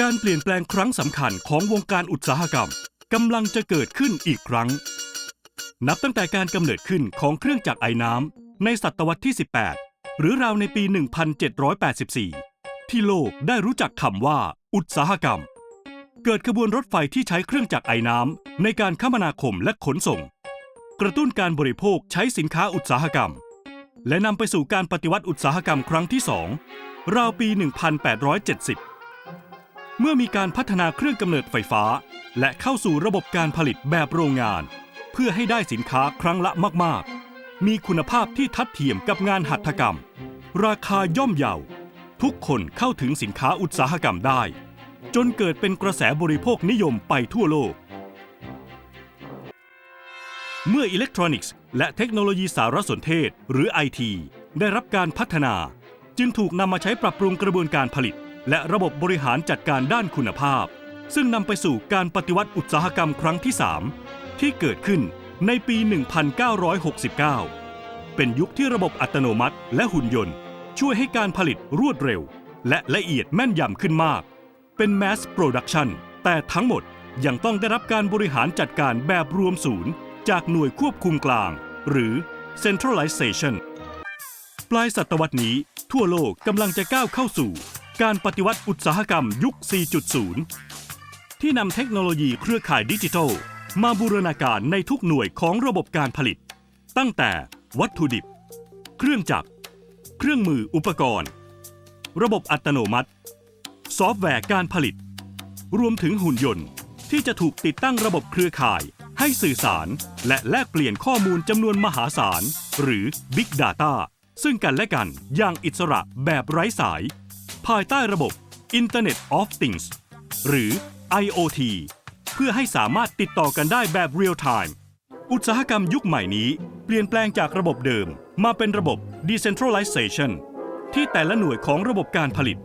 การเปลี่ยนแปลงครั้งสำคัญของวงการอุตสาหกรรมกำลังจะเกิดขึ้นอีกครั้ง นับตั้งแต่การกำเนิดขึ้นของเครื่องจักรไอ้น้ำในศตวรรษที่ 18 หรือราวในปี 1784 ที่โลกได้รู้จักคำว่า อุตสาหกรรม เกิดขบวนรถไฟที่ใช้เครื่องจักรไอ้น้ำในการคมนาคมและขนส่ง กระตุ้นการบริโภคใช้สินค้าอุตสาหกรรม และนำไปสู่การปฏิวัติอุตสาหกรรมครั้งที่สองราวปี 1870 เมื่อมีการพัฒนาเครื่องกำเนิดไฟฟ้า และเข้าสู่ระบบการผลิตแบบโรงงาน เพื่อให้ได้สินค้าครั้งละมากๆ มีคุณภาพที่ทัดเทียมกับงานหัตถกรรม ราคาย่อมเยา ทุกคนเข้าถึงสินค้าอุตสาหกรรมได้ จนเกิดเป็นกระแสบริโภคนิยมไปทั่วโลก เมื่ออิเล็กทรอนิกส์และเทคโนโลยีสารสนเทศหรือ IT ได้รับการพัฒนา จึงถูกนำมาใช้ปรับปรุงกระบวนการผลิต และระบบบริหารจัดการด้านคุณภาพ ซึ่งนำไปสู่การปฏิวัติอุตสาหกรรมครั้งที่ 3 ที่เกิดขึ้นในปี 1969 เป็นยุคที่ระบบอัตโนมัติและหุ่นยนต์ ช่วยให้การผลิตรวดเร็ว และละเอียดแม่นยำขึ้นมาก เป็น mass production แต่ทั้งหมดยังต้องได้รับการบริหารจัดการแบบรวมศูนย์ จากหน่วยควบคุมกลาง หรือ centralization ปลายศตวรรษนี้ทั่วโลกกำลังจะก้าวเข้าสู่ การปฏิวัติอุตสาหกรรมยุค 4.0 ที่นำเทคโนโลยีเครือข่ายดิจิทัล มาบูรณาการในทุกหน่วยของระบบการผลิต ตั้งแต่วัตถุดิบ เครื่องจักร เครื่องมืออุปกรณ์ ระบบอัตโนมัติ ซอฟต์แวร์การผลิต รวมถึงหุ่นยนต์ที่จะถูกติดตั้งระบบเครือข่ายให้สื่อสารและแลกเปลี่ยนข้อมูลจำนวนมหาศาล หรือ Big Data ซึ่งกันและกันอย่างอิสระแบบไร้สาย ภายใต้ระบบ Internet of Things หรือ IoT เพื่อให้สามารถติดต่อกันได้แบบ Real Time อุตสาหกรรมยุคใหม่นี้ เปลี่ยนแปลงจากระบบเดิมมาเป็นระบบ Decentralization ที่แต่ละหน่วยของระบบการผลิต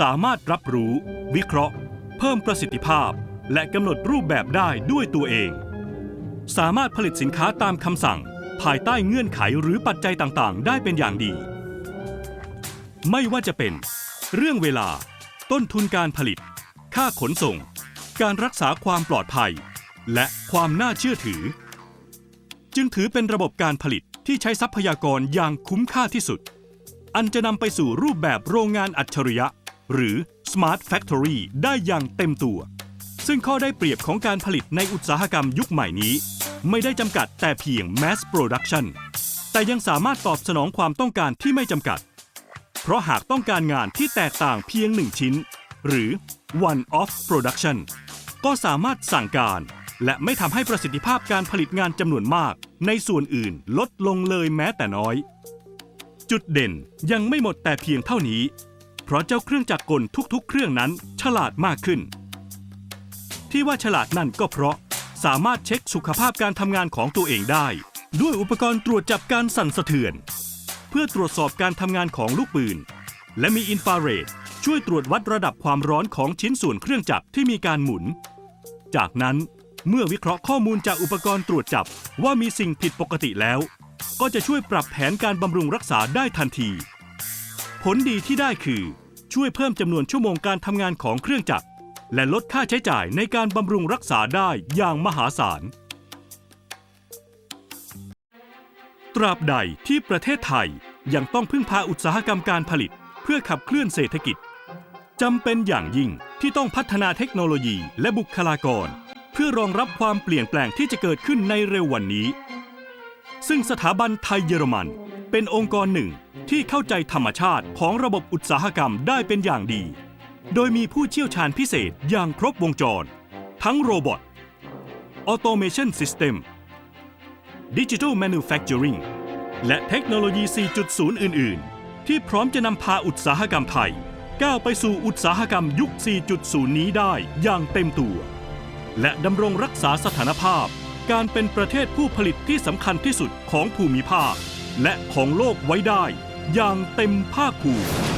สามารถรับรู้ วิเคราะห์ เพิ่มประสิทธิภาพ และกำหนดรูปแบบได้ด้วยตัวเอง สามารถผลิตสินค้าตามคำสั่ง ภายใต้เงื่อนไขหรือปัจจัยต่างๆ ได้เป็นอย่างดี ไม่ว่าจะเป็น เรื่องเวลา ต้นทุนการผลิต ค่าขนส่ง การรักษาความปลอดภัย และความน่าเชื่อถือ จึงถือเป็นระบบการผลิตที่ใช้ทรัพยากรอย่างคุ้มค่าที่สุด อันจะนำไปสู่รูปแบบโรงงานอัจฉริยะ หรือ Smart Factory ได้อย่างเต็มตัว ซึ่งข้อได้เปรียบของการผลิตในอุตสาหกรรมยุคใหม่นี้ ไม่ได้จำกัดแต่เพียง mass production แต่ยังสามารถตอบสนองความต้องการที่ไม่จำกัด ราะหากต้องการงานที่แตกต่างเพียงหนึ่งชิ้น หรือ one off production ก็สามารถสั่งการ และไม่ทำให้ประสิทธิภาพการผลิตงานจำนวนมาก ในส่วนอื่นลดลงเลยแม้แต่น้อย จุดเด่นยังไม่หมดแต่เพียงเท่านี้ เพราะเจ้าเครื่องจักรกลทุกๆ เครื่องนั้นฉลาดมากขึ้น ที่ว่าฉลาดนั่นก็เพราะสามารถเช็คสุขภาพการทำงานของตัวเองได้ ด้วยอุปกรณ์ตรวจจับการสั่นสะเทือน เพื่อตรวจสอบการทำงานของลูกปืน และมีอินฟราเรดช่วยตรวจวัดระดับความร้อนของชิ้นส่วนเครื่องจักรที่มีการหมุน จากนั้นเมื่อวิเคราะห์ข้อมูลจากอุปกรณ์ตรวจจับว่ามีสิ่งผิดปกติแล้ว ก็จะช่วยปรับแผนการบำรุงรักษาได้ทันที ผลดีที่ได้คือ ช่วยเพิ่มจำนวนชั่วโมงการทำงานของเครื่องจักร และลดค่าใช้จ่ายในการบำรุงรักษาได้อย่างมหาศาล ตราบใดที่ประเทศไทยยังต้องพึ่งพาอุตสาหกรรมการผลิต เพื่อขับเคลื่อนเศรษฐกิจจำเป็นอย่างยิ่งที่ต้องพัฒนาเทคโนโลยีและบุคลากร เพื่อรองรับความเปลี่ยนแปลงที่จะเกิดขึ้นในเร็ววันนี้ ซึ่งสถาบันไทยเยอรมัน เป็นองค์กรหนึ่งที่เข้าใจธรรมชาติของระบบอุตสาหกรรมได้เป็นอย่างดี โดยมีผู้เชี่ยวชาญพิเศษอย่างครบวงจร ทั้งโรบอทออโตเมชันซิสเต็ม Automation System Digital Manufacturing และเทคโนโลยี 4.0 อื่น ๆ ที่พร้อมจะนำพาอุตสาหกรรมไทย ก้าวไปสู่อุตสาหกรรมยุค 4.0 นี้ได้อย่างเต็มตัว และดำรงรักษาสถานภาพ การเป็นประเทศผู้ผลิตที่สำคัญที่สุดของภูมิภาค และของโลกไว้ได้อย่างเต็มภาคภูมิ